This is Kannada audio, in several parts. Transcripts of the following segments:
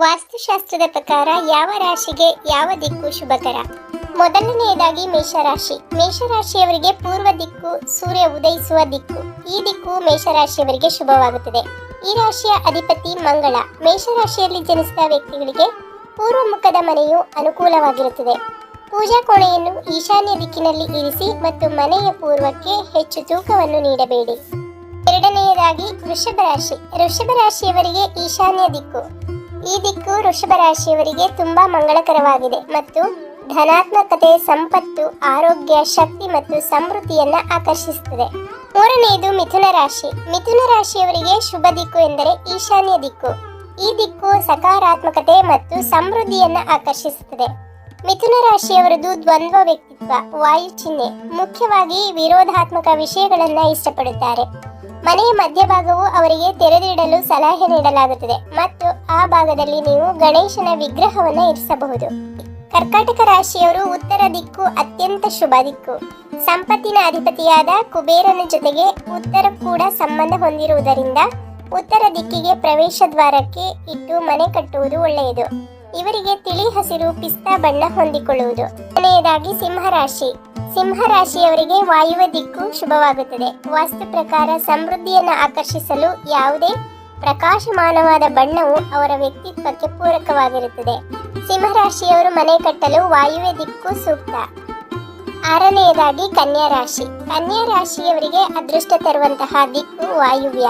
ವಾಸ್ತುಶಾಸ್ತ್ರದ ಪ್ರಕಾರ ಯಾವ ರಾಶಿಗೆ ಯಾವ ದಿಕ್ಕು ಶುಭಕರ? ಮೊದಲನೆಯದಾಗಿ ಮೇಷರಾಶಿ. ಮೇಷರಾಶಿಯವರಿಗೆ ಪೂರ್ವ ದಿಕ್ಕು ಸೂರ್ಯ ಉದಯಿಸುವ ದಿಕ್ಕು. ಈ ದಿಕ್ಕು ಮೇಷರಾಶಿಯವರಿಗೆ ಶುಭವಾಗುತ್ತದೆ. ಈ ರಾಶಿಯ ಅಧಿಪತಿ ಮಂಗಳ. ಮೇಷರಾಶಿಯಲ್ಲಿ ಜನಿಸಿದ ವ್ಯಕ್ತಿಗಳಿಗೆ ಪೂರ್ವ ಮುಖದ ಮನೆಯು ಅನುಕೂಲವಾಗಿರುತ್ತದೆ. ಪೂಜಾ ಕೋಣೆಯನ್ನು ಈಶಾನ್ಯ ದಿಕ್ಕಿನಲ್ಲಿ ಇರಿಸಿ ಮತ್ತು ಮನೆಯ ಪೂರ್ವಕ್ಕೆ ಹೆಚ್ಚು ತೂಕವನ್ನು ನೀಡಬೇಡಿ. ಎರಡನೆಯದಾಗಿ ವೃಷಭ ರಾಶಿ. ವೃಷಭ ರಾಶಿಯವರಿಗೆ ಈಶಾನ್ಯ ದಿಕ್ಕು. ಈ ದಿಕ್ಕು ವೃಷಭ ರಾಶಿಯವರಿಗೆ ತುಂಬಾ ಮಂಗಳಕರವಾಗಿದೆ ಮತ್ತು ಧನಾತ್ಮಕತೆ, ಸಂಪತ್ತು, ಆರೋಗ್ಯ, ಶಕ್ತಿ ಮತ್ತು ಸಮೃದ್ಧಿಯನ್ನ ಆಕರ್ಷಿಸುತ್ತದೆ. ಮೂರನೆಯದು ಮಿಥುನ ರಾಶಿ. ಮಿಥುನ ರಾಶಿಯವರಿಗೆ ಶುಭ ದಿಕ್ಕು ಎಂದರೆ ಈಶಾನ್ಯ ದಿಕ್ಕು. ಈ ದಿಕ್ಕು ಸಕಾರಾತ್ಮಕತೆ ಮತ್ತು ಸಮೃದ್ಧಿಯನ್ನ ಆಕರ್ಷಿಸುತ್ತದೆ. ಮಿಥುನ ರಾಶಿಯವರದು ದ್ವಂದ್ವ ವ್ಯಕ್ತಿತ್ವ, ವಾಯು ಚಿಹ್ನೆ, ಮುಖ್ಯವಾಗಿ ವಿರೋಧಾತ್ಮಕ ವಿಷಯಗಳನ್ನ ಇಷ್ಟಪಡುತ್ತಾರೆ. ಮನೆಯ ಮಧ್ಯಭಾಗವು ಅವರಿಗೆ ತೆರೆದಿಡಲು ಸಲಹೆ ನೀಡಲಾಗುತ್ತದೆ ಮತ್ತು ಆ ಭಾಗದಲ್ಲಿ ನೀವು ಗಣೇಶನ ವಿಗ್ರಹವನ್ನು ಇರಿಸಬಹುದು. ಕರ್ಕಾಟಕ ರಾಶಿಯವರು ಉತ್ತರ ದಿಕ್ಕು ಅತ್ಯಂತ ಶುಭ ದಿಕ್ಕು. ಸಂಪತ್ತಿನ ಅಧಿಪತಿಯಾದ ಕುಬೇರನ ಜೊತೆಗೆ ಉತ್ತರ ಕೂಡ ಸಂಬಂಧ ಹೊಂದಿರುವುದರಿಂದ ಉತ್ತರ ದಿಕ್ಕಿಗೆ ಪ್ರವೇಶ ದ್ವಾರಕ್ಕೆ ಇಟ್ಟು ಮನೆ ಕಟ್ಟುವುದು ಒಳ್ಳೆಯದು. ಇವರಿಗೆ ತಿಳಿ ಹಸಿರು ಪಿಸ್ತಾ ಬಣ್ಣ ಹೊಂದಿಕೊಳ್ಳುವುದು. ಕೊನೆಯದಾಗಿ ಸಿಂಹರಾಶಿ. ಸಿಂಹರಾಶಿಯವರಿಗೆ ವಾಯುವ ದಿಕ್ಕು ಶುಭವಾಗುತ್ತದೆ. ವಾಸ್ತು ಪ್ರಕಾರ ಸಮೃದ್ಧಿಯನ್ನು ಆಕರ್ಷಿಸಲು ಯಾವುದೇ ಪ್ರಕಾಶಮಾನವಾದ ಬಣ್ಣವು ಅವರ ವ್ಯಕ್ತಿತ್ವಕ್ಕೆ ಪೂರಕವಾಗಿರುತ್ತದೆ. ಸಿಂಹರಾಶಿಯವರು ಮನೆ ಕಟ್ಟಲು ವಾಯುವೆ ದಿಕ್ಕು ಸೂಕ್ತ. ಆರನೆಯದಾಗಿ ಕನ್ಯಾ ರಾಶಿ ಕನ್ಯಾ ರಾಶಿಯವರಿಗೆ ಅದೃಷ್ಟ ತರುವಂತಹ ದಿಕ್ಕು ವಾಯುವ್ಯ.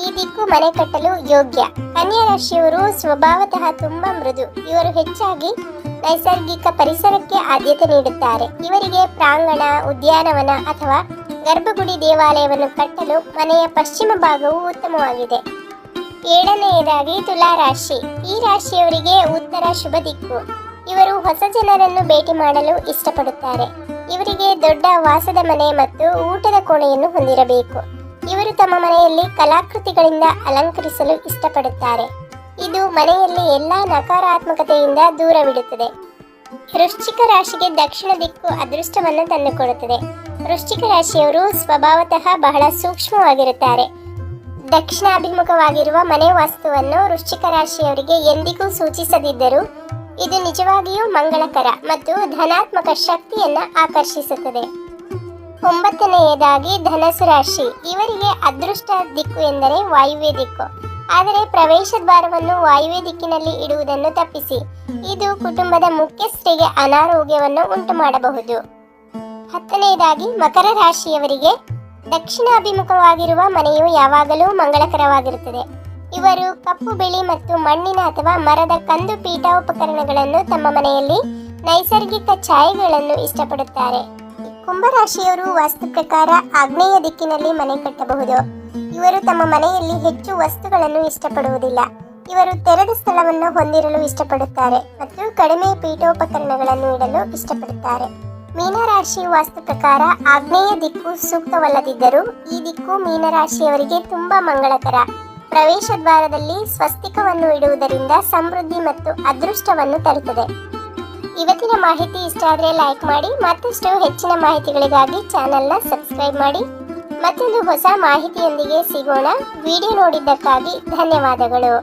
ಈ ದಿಕ್ಕು ಮನೆ ಕಟ್ಟಲು ಯೋಗ್ಯ. ಕನ್ಯಾ ರಾಶಿಯವರು ಸ್ವಭಾವತಃ ತುಂಬಾ ಮೃದು. ಇವರು ಹೆಚ್ಚಾಗಿ ನೈಸರ್ಗಿಕ ಪರಿಸರಕ್ಕೆ ಆದ್ಯತೆ ನೀಡುತ್ತಾರೆ. ಇವರಿಗೆ ಪ್ರಾಂಗಣ, ಉದ್ಯಾನವನ ಅಥವಾ ಗರ್ಭಗುಡಿ ದೇವಾಲಯವನ್ನು ಕಟ್ಟಲು ಮನೆಯ ಪಶ್ಚಿಮ ಭಾಗವು ಉತ್ತಮವಾಗಿದೆ. ಏಳನೆಯದಾಗಿ ತುಲಾ ರಾಶಿ. ಈ ರಾಶಿಯವರಿಗೆ ಉತ್ತರ ಶುಭ ದಿಕ್ಕು. ಇವರು ಹೊಸ ಜನರನ್ನು ಭೇಟಿ ಮಾಡಲು ಇಷ್ಟಪಡುತ್ತಾರೆ. ಇವರಿಗೆ ದೊಡ್ಡ ವಾಸದ ಮನೆ ಮತ್ತು ಊಟದ ಕೋಣೆಯನ್ನು ಹೊಂದಿರಬೇಕು. ಇವರು ತಮ್ಮ ಮನೆಯಲ್ಲಿ ಕಲಾಕೃತಿಗಳಿಂದ ಅಲಂಕರಿಸಲು ಇಷ್ಟಪಡುತ್ತಾರೆ. ಇದು ಮನೆಯಲ್ಲಿ ಎಲ್ಲಾ ನಕಾರಾತ್ಮಕತೆಯಿಂದ ದೂರವಿಡುತ್ತದೆ. ವೃಶ್ಚಿಕ ರಾಶಿಗೆ ದಕ್ಷಿಣ ದಿಕ್ಕು ಅದೃಷ್ಟವನ್ನು ತಂದುಕೊಡುತ್ತದೆ. ವೃಶ್ಚಿಕ ರಾಶಿಯವರು ಸ್ವಭಾವತಃ ಬಹಳ ಸೂಕ್ಷ್ಮವಾಗಿರುತ್ತಾರೆ. ದಕ್ಷಿಣಾಭಿಮುಖವಾಗಿರುವ ಮನೆ ವಾಸ್ತುವನ್ನು ವೃಶ್ಚಿಕ ರಾಶಿಯವರಿಗೆ ಎಂದಿಗೂ ಸೂಚಿಸದಿದ್ದರೂ ಇದು ನಿಜವಾಗಿಯೂ ಮಂಗಳಕರ ಮತ್ತು ಧನಾತ್ಮಕ ಶಕ್ತಿಯನ್ನು ಆಕರ್ಷಿಸುತ್ತದೆ. ಒಂಬತ್ತನೆಯದಾಗಿ ಧನಸು ರಾಶಿ. ಇವರಿಗೆ ಅದೃಷ್ಟ ದಿಕ್ಕು ಎಂದರೆ ವಾಯುವ್ಯ ದಿಕ್ಕು. ಆದರೆ ಪ್ರವೇಶ ದ್ವಾರವನ್ನು ವಾಯುವ್ಯ ದಿಕ್ಕಿನಲ್ಲಿ ಇಡುವುದನ್ನು ತಪ್ಪಿಸಿ. ಇದು ಕುಟುಂಬದ ಮುಖ್ಯಸ್ಥರಿಗೆ ಅನಾರೋಗ್ಯವನ್ನು ಉಂಟು ಮಾಡಬಹುದು ಹತ್ತನೆಯದಾಗಿ ಮಕರ ರಾಶಿಯವರಿಗೆ ದಕ್ಷಿಣಾಭಿಮುಖವಾಗಿರುವ ಮನೆಯು ಯಾವಾಗಲೂ ಮಂಗಳಕರವಾಗಿರುತ್ತದೆ. ಇವರು ಕಪ್ಪು ಬಿಳಿ ಮತ್ತು ಮಣ್ಣಿನ ಅಥವಾ ಮರದ ಕಂದು ಪೀಠ ಉಪಕರಣಗಳನ್ನು ತಮ್ಮ ಮನೆಯಲ್ಲಿ ನೈಸರ್ಗಿಕ ಛಾಯೆಗಳನ್ನು ಇಷ್ಟಪಡುತ್ತಾರೆ. ಕುಂಭರಾಶಿಯವರು ವಾಸ್ತು ಪ್ರಕಾರ ಆಗ್ನೇಯ ದಿಕ್ಕಿನಲ್ಲಿ ಮನೆ ಕಟ್ಟಬಹುದು. ಇವರು ತಮ್ಮ ಮನೆಯಲ್ಲಿ ಹೆಚ್ಚು ವಸ್ತುಗಳನ್ನು ಇಷ್ಟಪಡುವುದಿಲ್ಲ. ಇವರು ತೆರೆದ ಸ್ಥಳವನ್ನು ಹೊಂದಿರಲು ಇಷ್ಟಪಡುತ್ತಾರೆ ಮತ್ತು ಕಡಿಮೆ ಪೀಠೋಪಕರಣಗಳನ್ನು ಇಡಲು ಇಷ್ಟಪಡುತ್ತಾರೆ. ಮೀನರಾಶಿ ವಾಸ್ತು ಪ್ರಕಾರ ಆಗ್ನೇಯ ದಿಕ್ಕು ಸೂಕ್ತವಲ್ಲದಿದ್ದರೂ ಈ ದಿಕ್ಕು ಮೀನರಾಶಿಯವರಿಗೆ ತುಂಬಾ ಮಂಗಳಕರ. ಪ್ರವೇಶ ದ್ವಾರದಲ್ಲಿ ಸ್ವಸ್ತಿಕವನ್ನು ಇಡುವುದರಿಂದ ಸಮೃದ್ಧಿ ಮತ್ತು ಅದೃಷ್ಟವನ್ನು ತರುತ್ತದೆ. ಇವತ್ತಿನ ಮಾಹಿತಿ ಇಷ್ಟ ಆದರೆ ಲೈಕ್ ಮಾಡಿ, ಮತ್ತಷ್ಟು ಹೆಚ್ಚಿನ ಮಾಹಿತಿಗಳಿಗಾಗಿ ಚಾನೆಲ್ನ ಸಬ್ಸ್ಕ್ರೈಬ್ ಮಾಡಿ. ಮತ್ತೊಂದು ಹೊಸ ಮಾಹಿತಿಯೊಂದಿಗೆ ಸಿಗೋಣ. ವಿಡಿಯೋ ನೋಡಿದ್ದಕ್ಕಾಗಿ ಧನ್ಯವಾದಗಳು.